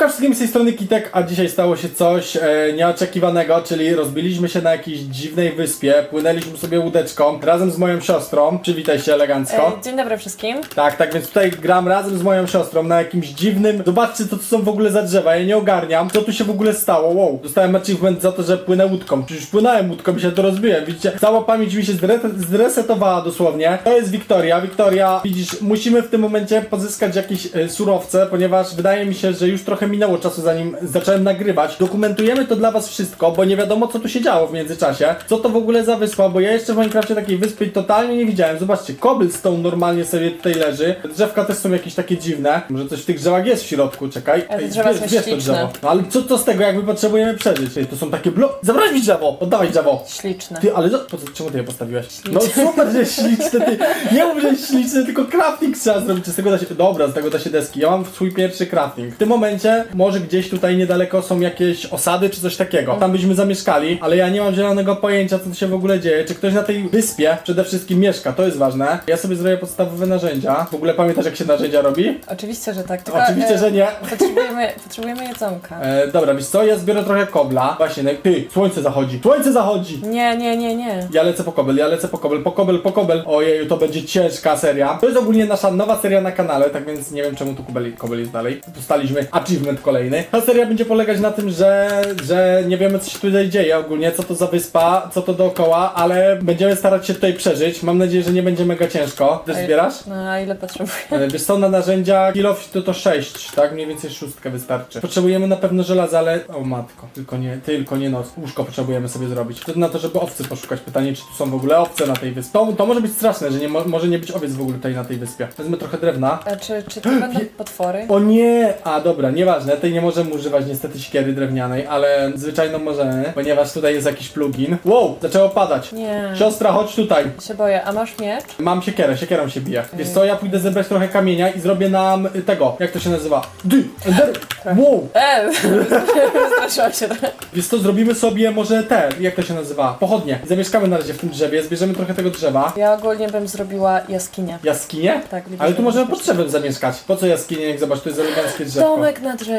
Siemka wszystkim z tej strony Kitek, a dzisiaj stało się coś e, nieoczekiwanego, czyli rozbiliśmy się na jakiejś dziwnej wyspie, płynęliśmy sobie łódeczką razem z moją siostrą. Przywitaj się elegancko. E, Dzień dobry wszystkim. Tak, tak więc tutaj gram razem z moją siostrą na jakimś dziwnym. Zobaczcie, co to są w ogóle za drzewa. Ja nie ogarniam, co tu się w ogóle stało. Wow, dostałem achievement za to, że płynę łódką. Przecież płynąłem łódką i się to rozbiłem. Widzicie, cała pamięć mi się zre- zresetowała dosłownie. To jest Wiktoria. Wiktoria, widzisz, musimy w tym momencie pozyskać jakieś e, surowce, ponieważ wydaje mi się, że już trochę minęło czasu, zanim zacząłem nagrywać. Dokumentujemy to dla was wszystko, bo nie wiadomo, co tu się działo w międzyczasie. Co to w ogóle za wyspa, bo ja jeszcze w Minecrafcie takiej wyspy totalnie nie widziałem. Zobaczcie, cobblestone normalnie sobie tutaj leży. Drzewka też są jakieś takie dziwne. Może coś w tych drzewach jest w środku, czekaj. Ale te drzewa są to śliczne. drzewo. No ale co to z tego, jak my potrzebujemy przeżyć? Ej, to są takie blo... Zabrać mi drzewo! Oddawaj drzewo! Śliczne. Ty, ale za- po co, czemu ty je postawiłeś? No Śliczne. super, że jest śliczny, ty. Nie mów, że jest śliczny, tylko crafting trzeba zrobić. Czy z tego da się... Dobra, z tego da się deski. Ja mam swój pierwszy crafting. W tym momencie może gdzieś tutaj niedaleko są jakieś osady czy coś takiego. Tam byśmy zamieszkali, ale ja nie mam zielonego pojęcia, co tu się w ogóle dzieje. Czy ktoś na tej wyspie przede wszystkim mieszka, to jest ważne. Ja sobie zrobię podstawowe narzędzia. W ogóle pamiętasz, jak się narzędzia robi? Oczywiście, że tak. Tylko, Oczywiście, e, że nie. Potrzebujemy, potrzebujemy jedzonka. E, dobra, wiesz co, ja zbiorę trochę kobla. Właśnie, no, ty, słońce zachodzi. Słońce zachodzi! Nie, nie, nie, nie. Ja lecę po kobel, ja lecę po kobel, po kobel, po kobel. Ojeju, to będzie ciężka seria. To jest ogólnie nasza nowa seria na kanale, tak więc nie wiem czemu tu kobel, kobel jest dalej. Dostaliśmy achievement kolejny. Ta seria będzie polegać na tym, że, że nie wiemy co się tutaj dzieje ogólnie, co to za wyspa, co to dookoła, ale będziemy starać się tutaj przeżyć. Mam nadzieję, że nie będzie mega ciężko. Też zbierasz? No a ile potrzebuję? E, Wiesz co, na narzędzia kilo to to 6, tak? Mniej więcej szóstkę wystarczy. Potrzebujemy na pewno żelaza, ale... O matko, tylko nie, tylko nie noc. Łóżko potrzebujemy sobie zrobić. To na to, żeby owcy poszukać. Pytanie, czy tu są w ogóle owce na tej wyspie. To, to może być straszne, że nie mo może nie być owiec w ogóle tutaj na tej wyspie. Wezmę trochę drewna. A czy, czy to będą potwory? O nie! A dobra, nieważne, tej nie możemy używać niestety siekiery drewnianej, ale zwyczajną możemy, ponieważ tutaj jest jakiś plugin. Wow, zaczęło padać. Nie. Siostra, chodź tutaj. Się boję. A masz miecz? Mam siekierę, siekierą się bije. Wiesz co, ja pójdę zebrać trochę kamienia i zrobię nam y, tego, jak to się nazywa? Dy! Ender! Wow! E, Straszyłam się trochę. Wiesz co, zrobimy sobie może te, jak to się nazywa? Pochodnie. Zamieszkamy na razie w tym drzewie, zbierzemy trochę tego drzewa. Ja ogólnie bym zrobiła jaskinię. Jaskinie? Tak, Ale tu możemy pod drzewem zamieszkać. Po co jaskinie, jak zobacz, to jest eleganckie drzewko. Domek na drzewie.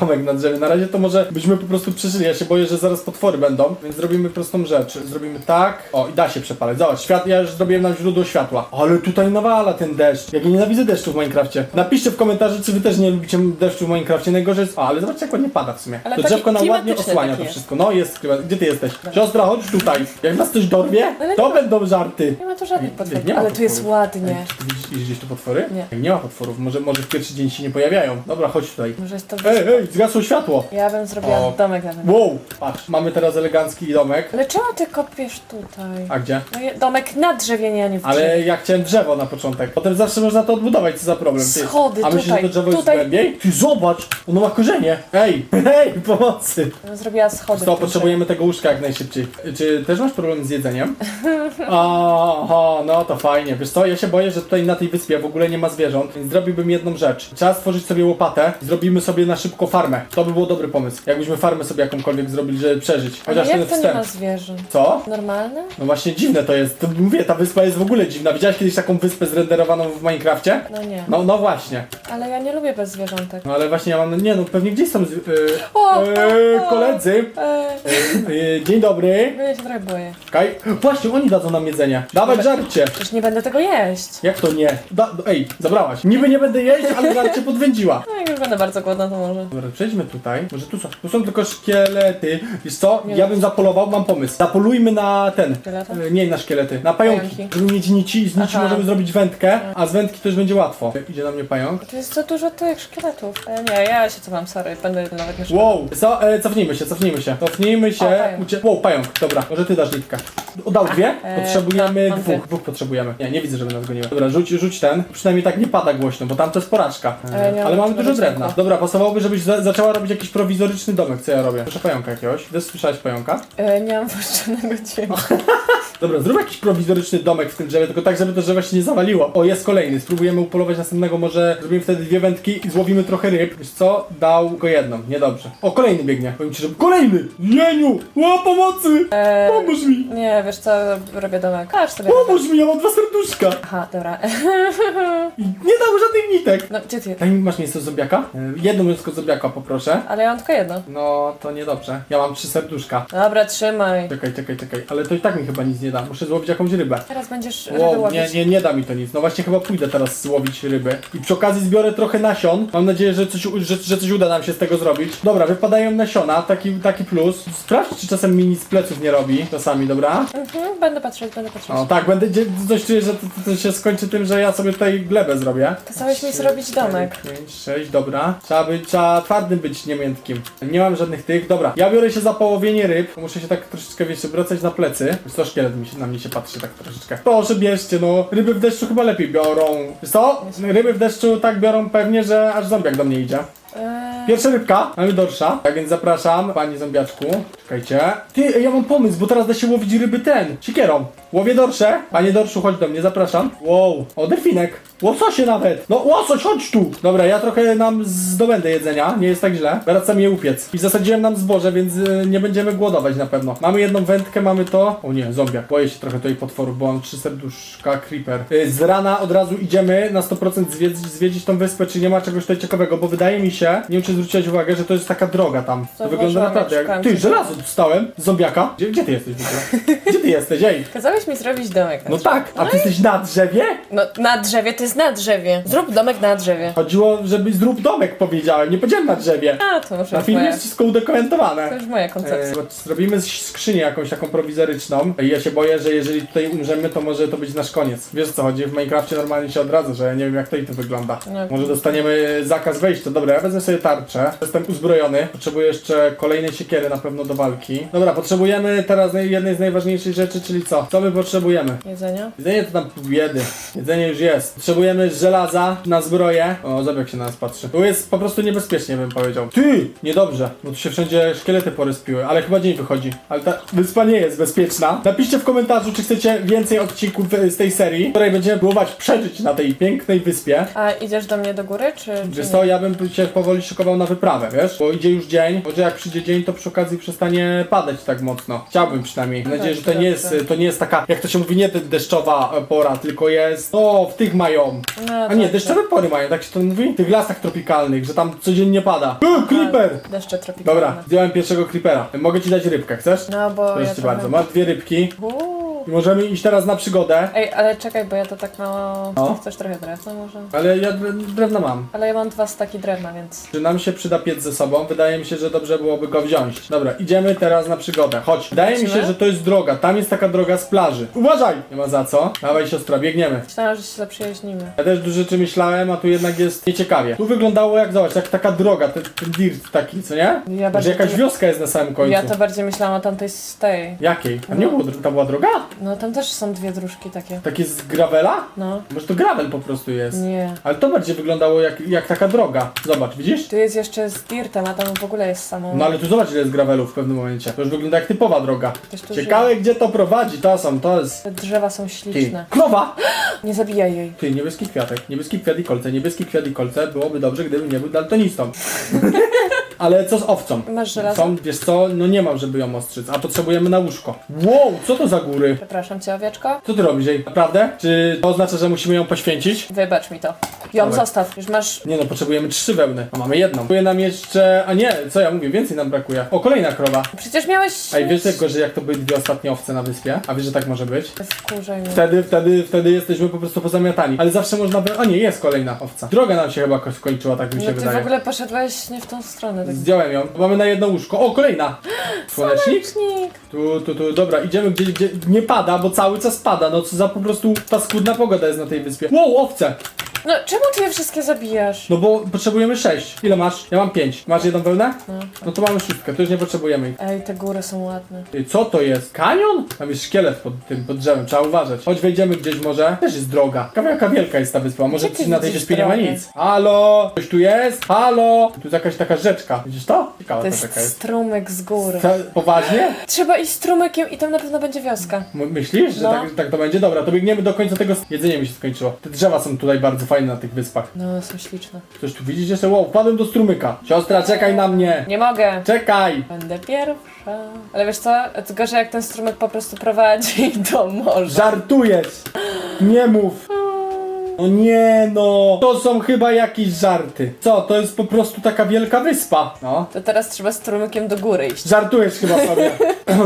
Domek na drzewie. Na razie to może byśmy po prostu przeżyli. Ja się boję, że zaraz potwory będą, więc zrobimy prostą rzecz. Zrobimy tak. O, i da się przepalać. Zobacz, świat, ja już zrobiłem nam źródło światła. Ale tutaj nawala ten deszcz. Jak ja nienawidzę deszczu w Minecrafcie. Napiszcie w komentarzu, czy wy też nie lubicie deszczu w Minecrafcie. Najgorzej jest... O, ale zobaczcie, jak ładnie pada w sumie. Ale to taki drzewko nam ładnie klimatyczny osłania taki to jest. wszystko. No, jest klimat. Gdzie ty jesteś? Siostra, chodź tutaj. Jak nas coś dorwie, Ale to nie- będą żarty. Nie ma tu żadnych potworów. nie ma Ale tu jest potworów. ładnie. Czy ty widzisz, widzisz tu potwory? Nie. Nie ma potworów. Może, może w pierwszy dzień się nie pojawiają. Dobra, chodź tutaj. Może jest to... Ej, ej, zgasło światło. Ja bym zrobiła O. domek na tym. Wow, patrz, mamy teraz elegancki domek. Ale czemu ty kopiesz tutaj? A gdzie? No je- domek na drzewie, a nie w Ale drzewie. ja chciałem drzewo na początek. Potem zawsze można to odbudować, co za problem. Ty. Schody A myślisz, że tutaj, to drzewo jest tutaj. głębiej? Ty zobacz, ono ma korzenie. Ej, hej, pomocy. Ja bym zrobiła schody. w To tym potrzebujemy tego łóżka jak najszybciej. Czy też masz problem z jedzeniem? Aha, no to fajnie. Wiesz co, ja się boję, że tutaj na tej wyspie w ogóle nie ma zwierząt, więc zrobiłbym jedną rzecz. Trzeba stworzyć sobie łopatę zrobimy sobie na szybko farmę. To by było dobry pomysł. Jakbyśmy farmę sobie jakąkolwiek zrobili, żeby przeżyć. Chociaż Ale ten jak to nie wstęp. ma zwierząt? Co? Normalne? No właśnie dziwne to jest. To mówię, ta wyspa jest w ogóle dziwna. Widziałeś kiedyś taką wyspę zrenderowaną w Minecrafcie? No nie. No, no właśnie. Ale ja nie lubię bez zwierzątek. No ale właśnie ja mam. Nie no, pewnie gdzieś są. z- Yy, O, yy, o, o. koledzy. Eee, Yy, yy, dzień dobry. ja się trochę boję. Kaj. Właśnie, oni dadzą nam jedzenie. Dawaj żarcie. Przecież nie będę tego jeść. Jak to nie? Da, ej, zabrałaś. Niby nie będę jeść, ale żarcie podwędziła. No jak już będę bardzo głodna, to może. Dobra, przejdźmy tutaj. Może tu są, tu są tylko szkielety. Wiesz co? Nie Ja bym zapolował, mam pomysł. Zapolujmy na ten. Szkielety? e, Nie na szkielety, na pająki. Pająki. Żeby mieć nici z nici Aha. możemy zrobić wędkę, a z wędki to już będzie łatwo. Idzie na mnie pająk. Tu jest za dużo tych szkieletów. E, nie, ja się cofam, sorry. Będę nawet nie. Wow, co? E, cofnijmy się, cofnijmy się. Cofnijmy się. O, pająk. Ucie... Wow, pająk, dobra, może ty dasz nitkę. Oddał dwie? e, Potrzebujemy no, mam dwóch. dwie. Dwóch potrzebujemy. Nie, nie widzę, żeby nas goniły. Dobra, rzuć, rzuć ten. Przynajmniej tak nie pada głośno, bo tam to jest porażka. Ale nie mam Ale mamy dużo drewna. Dobra, pasowałoby, żebyś za zaczęła robić jakiś prowizoryczny domek, co ja robię. Proszę pająka jakiegoś. Ty słyszałeś pająka? E, nie mam włączonego dźwięku. Dobra, zrób jakiś prowizoryczny domek w tym drzewie, tylko tak, żeby to drzewo się nie zawaliło. O, jest kolejny. Spróbujemy upolować następnego, może zrobimy wtedy dwie wędki i złowimy trochę ryb. Wiesz co? Dał go jedną, niedobrze. O, kolejny biegnie. Powiem ci, że... Kolejny! Jeniu! O, pomocy! Eee, Pomóż mi! nie, wiesz co, robię domek. Aż sobie. Pomóż mi, ja mam dwa serduszka! Aha, dobra. I nie dał żadnych nitek! No, gdzie ty? Daj mi, masz z zombiaka? E, Jedno mięsko zombiaka poproszę. Ale ja mam tylko jedno. No, to niedobrze. Ja mam trzy serduszka. Dobra, trzymaj. Czekaj, czekaj, czekaj. Ale to i tak mi chyba nic nie da. Muszę złowić jakąś rybę. Teraz będziesz ryby Wow, łowić. nie, nie, nie da mi to nic. No właśnie chyba pójdę teraz złowić ryby. I przy okazji zbiorę trochę nasion. Mam nadzieję, że coś, że, że coś uda nam się z tego zrobić. Dobra, wypadają nasiona, taki, taki plus. Sprawdź, czy czasem mini z pleców nie robi. Czasami, dobra? Mhm, będę patrzeć, będę patrzeć. O tak, będę dzie- coś czuję, że to, to, to się skończy tym, że ja sobie tutaj glebę zrobię. Kazałeś mi zrobić domek. 5, 6, dobra. Trzeba być, trzeba twardym być, nie miętkim. Nie mam żadnych tych. Dobra, ja biorę się za połowienie ryb. Muszę się tak troszeczkę, wiecie, wracać na plecy. Co, szkielet mi się, na mnie się patrzy tak troszeczkę. Proszę bierzcie, no. Ryby w deszczu chyba lepiej biorą. Wiesz co? Ryby w deszczu tak biorą pewnie, że aż zombiak do mnie idzie. Eee, Pierwsza rybka, mamy dorsza. Tak więc zapraszam, pani zombiaczku. Czekajcie. Ty, ja mam pomysł, bo teraz da się łowić ryby ten, siekierą. Łowię dorsze. Panie dorszu, chodź do mnie, zapraszam. Wow, o delfinek. Łososie nawet. No łosoś, chodź tu. Dobra, ja trochę nam zdobędę jedzenia, nie jest tak źle. Teraz sam je upiec. I zasadziłem nam zboże, więc y, nie będziemy głodować na pewno. Mamy jedną wędkę, mamy to. O nie, zombiak. Boję się trochę tej potworów, bo mam trzy serduszka, creeper. Y, z rana od razu idziemy na 100% zwiedzić, zwiedzić tą wyspę, czy nie ma czegoś tutaj ciekawego, bo wydaje mi się, nie wiem czy zwróciłeś uwagę, że to jest taka droga tam. To Zauważyłam, wygląda naprawdę jak jak... szukałam Ty, ciebie. żelazo dostałem z zombiaka. Gdzie, gdzie ty jesteś w ogóle? Gdzie ty jesteś, ej? Kazałeś mi zrobić domek. Na No drzewie. tak, a ty jesteś na drzewie? No, na drzewie to jest na drzewie. Zrób domek na drzewie. Chodziło, żeby zrób domek, powiedziałem, nie powiedziałem na drzewie. A, to może Na już filmie moja, jest wszystko udokumentowane. to już moja koncepcja. E, zrobimy z- skrzynię jakąś taką prowizoryczną i ja się boję, że jeżeli tutaj umrzemy, to może to być nasz koniec. Wiesz o co chodzi? W Minecrafcie normalnie się odradza, że ja nie wiem jak tutaj to wygląda. No. Może dostaniemy zakaz wejścia. Dobra, ja wezmę sobie tarczę. Jestem uzbrojony. Potrzebuję jeszcze kolejnej siekiery na pewno do walki. Dobra, potrzebujemy teraz naj- jednej z najważniejszych rzeczy, czyli co? Co my potrzebujemy? Jedzenia? Jedzenie to tam pół biedy. Jedzenie już jest. Potrzebujemy żelaza na zbroję. O, zobacz jak się na nas patrzy. Tu jest po prostu niebezpiecznie, bym powiedział. Ty! Niedobrze, bo tu się wszędzie szkielety poryspiły, ale chyba dzień wychodzi. Ale ta wyspa nie jest bezpieczna. Napiszcie w komentarzu, czy chcecie więcej odcinków e, z tej serii, w której będziemy próbować przeżyć na tej pięknej wyspie. A idziesz do mnie do góry, czy, czy Wiesz nie? co, ja bym się powoli szykował na wyprawę, wiesz? Bo idzie już dzień, może jak przyjdzie dzień, to przy okazji przestanie padać tak mocno. Chciałbym przynajmniej. Mam nadzieję, że to nie jest, to nie jest taka, jak to się mówi, nie de- deszczowa e, pora, tylko jest, o, w tych mają. No, A nie, tak, deszczowe pory mają, tak się to mówi? W tych lasach tropikalnych, że tam codziennie pada. U, creeper! tak. Deszcze tropikalne. Dobra, zdjąłem pierwszego creepera. Mogę ci dać rybkę, chcesz? No, bo Proszę ja ci trochę- bardzo, masz dwie rybki Uuu. I możemy iść teraz na przygodę. Ej, ale czekaj, bo ja to tak mało... No. Chcesz trochę drewna może? Ale ja dre- drewno mam. Ale ja mam dwa staki drewna, więc... Czy nam się przyda piec ze sobą? Wydaje mi się, że dobrze byłoby go wziąć. Dobra, idziemy teraz na przygodę. Chodź. Wydaje mi się, Lecimy? że to jest droga. Tam jest taka droga z plaży. Uważaj! Nie ma za co. Dawaj siostra, biegniemy. Myślałam, że się zaprzyjaźnimy. Ja też dużo rzeczy myślałem, a tu jednak jest nieciekawie. Tu wyglądało jak, zobacz, jak taka droga, ten, ten dirt taki, co nie? Ja Że bardziej... jakaś wioska jest na samym końcu. Ja to bardziej myślałam o tamtej z tej. Jakiej? A nie No. było, dro- tam była droga? No tam też są dwie dróżki takie. Takie z gravela? No. Może to gravel po prostu jest. Nie. Ale to bardziej wyglądało jak, jak taka droga. Zobacz, widzisz? Tu jest jeszcze z dirtem, a tam w ogóle jest samo. No ale tu zobacz ile jest gravelu w pewnym momencie. To już wygląda jak typowa droga. Tu Ciekawe gdzie to prowadzi, to są, to jest... Te drzewa są Ty, śliczne. krowa! Nie zabijaj jej. Ty, niebieski kwiatek, niebieski kwiat i kolce, niebieski kwiat i kolce. Byłoby dobrze, gdybym nie był daltonistą. Ale co z owcą? Masz żelazo? Są, wiesz co, no nie mam, żeby ją ostrzyc, a potrzebujemy na łóżko. Wow, co to za góry? Przepraszam cię, owieczko. Co ty robisz, jej? Naprawdę? Czy to oznacza, że musimy ją poświęcić? Wybacz mi to. Ją Dobra. zostaw. Już masz... Nie no, potrzebujemy trzy wełny, a mamy jedną. Brakuje nam jeszcze, a nie, co ja mówię, więcej nam brakuje. O, kolejna krowa. Przecież miałeś... A i wiesz tylko, że jak to były dwie ostatnie owce na wyspie? A wiesz, że tak może być? Wkurzaj mnie. Wtedy, wtedy, wtedy jesteśmy po prostu pozamiatani. Ale zawsze można by... O nie, jest kolejna owca. Droga nam się chyba ko- skończyła, tak mi się No ty wydaje. w ogóle poszedłeś nie w tą stronę. Tak. Zdjąłem ją. Mamy na jedno łóżko. O, kolejna! Słonecznik? Słonecznik. Tu, tu, tu, dobra, idziemy gdzie, gdzie nie pada, bo cały czas pada. No co za po prostu paskudna pogoda jest na tej wyspie. Wow, owce! No, czemu ty je wszystkie zabijasz? No bo potrzebujemy sześć. Ile masz? Ja mam pięć. Masz jedną wełnę? No to mamy szóstkę, to już nie potrzebujemy ich. Ej, te góry są ładne. Ej, Co to jest? Kanion? Tam jest szkielet pod tym, pod drzewem, trzeba uważać. Chodź wejdziemy gdzieś może. Też jest droga. Jaka wielka jest ta wyspa, może Gdzie ty na tej widzisz wyspie nie ma drogę? nic. Halo? Ktoś tu jest? Halo? Tu jest jakaś taka rzeczka. Widzisz to? Ciekawa To to taka jest jest. strumyk z góry. Ta, poważnie? Trzeba iść strumykiem i tam na pewno będzie wioska. M- Myślisz, że No. tak, tak to będzie? Dobra, to biegniemy do końca tego... Jedzenie mi się skończyło. Te drzewa są tutaj bardzo fajne na tych wyspach. No, są śliczne. Ktoś tu widzisz jeszcze? Wow, wpadłem do strumyka. Siostra, czekaj na mnie. Nie mogę. Czekaj! Będę pierwsza. Ale wiesz co? Gorzej jak ten strumyk po prostu prowadzi do morza. Żartujesz! Nie mów! No nie no! To są chyba jakieś żarty. Co, to jest po prostu taka wielka wyspa. No. To teraz trzeba strumykiem do góry iść. Żartujesz chyba sobie.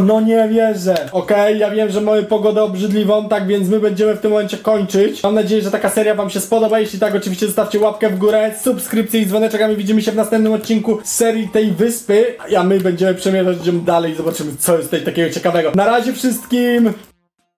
No nie wierzę. Okej, ja wiem, że mamy pogodę obrzydliwą, tak więc my będziemy w tym momencie kończyć. Mam nadzieję, że taka seria wam się spodoba. Jeśli tak, oczywiście zostawcie łapkę w górę, subskrypcję i dzwoneczek, a my widzimy się w następnym odcinku z serii tej wyspy. A my będziemy przemierzać idziemy dalej i zobaczymy, co jest tutaj takiego ciekawego. Na razie wszystkim!